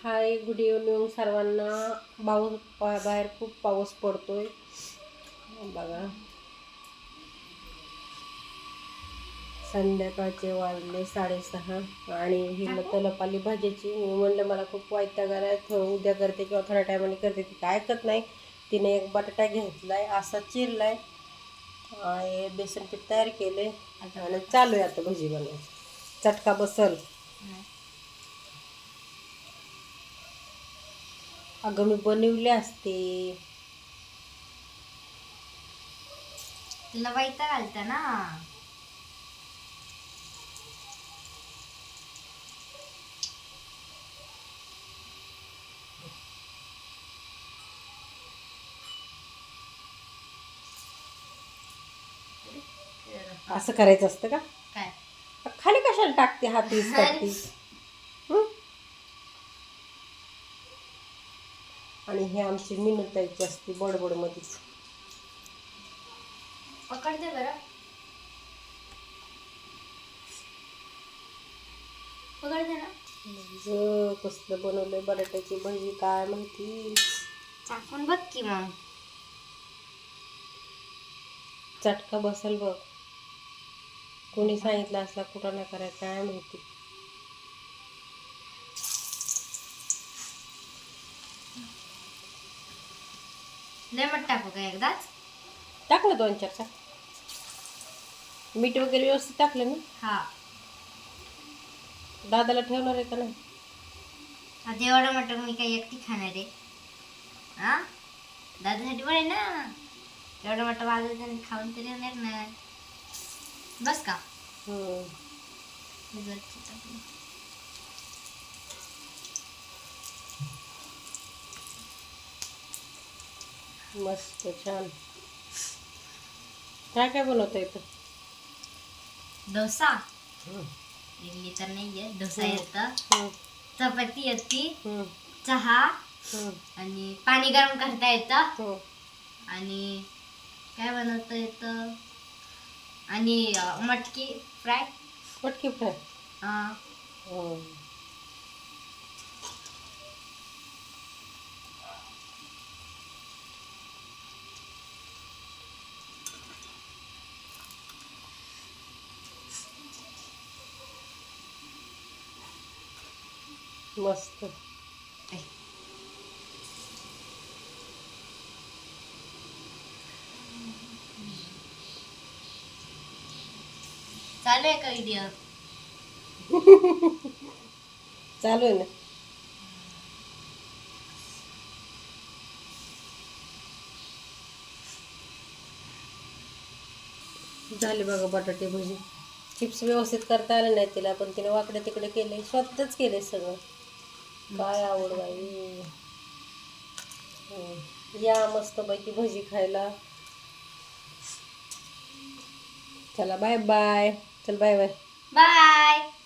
Hi good evening सर्वांना. पाऊस बाहेर खूप पाऊस पडतोय. बघा. संध्याकाळचे वाजले साडेसहा आणि ही तलपाली भाजीची. मी म्हणलं मला खूप वैताग आलाय थोडं उद्या करते किंवा थोड्या टायमाने करते. ती काय ऐकत नाही. तिने एक बटाटा घेतलाय असा चिरलाय आणि बेसन पीठ तयार केले. आणि चालू आहे आता भजी बनवायची. चटका बसल. अगं मी बनवले असते. तुला वैताग आलता ना? असं करायचं असतं का? काय? खाली कशाला टाकते हा. पीस टाकते हं? आणि हे आमची मिनताईची असते बडबड मध्येच पकडते बरं. पकडते ना. ज कसलं बनवलंय बटाट्याची भाजी काय माहिती. चाकून बघ की मग. चटका बसल बघ. कोणी सांगितलं असला कुठं नाही करायचं काय माहिती. लेमट टाकू का एकदाच? टाकलं दोन चार चाक मीठ वगैरे व्यवस्थित टाकलं ना हा. दादाला ठेवणार आहे का नाही? आता एवढं मटण मी काही एकटी खाणार आहे. हा? दादासाठी बरं आहे ना. एवढं मटण वाजवायचं खाऊन तरी येणार ना बस का? हं. मस्त छान. काय काय बनवता येतं डोसा. इडली तर नाही आहे डोसा येतं. चपाती येते. चहा. आणि पाणी गरम करता येतं. आणि काय बनवता येतं? आणि मटकी फ्राय. मटकी फ्राय? हं. मस्त. चालू आहे का व्हिडिओ चालू आहे ना. झाले बघा बटाटे भजी. चिप्स व्यवस्थित करता आले नाही तिला पण तिने वाकडे तिकडे केले स्वतःच केले सगळं. बाय आवड बाई. या मस्तपैकी भजी खायला. चला बाय बाय. चल बाय बाय. बाय.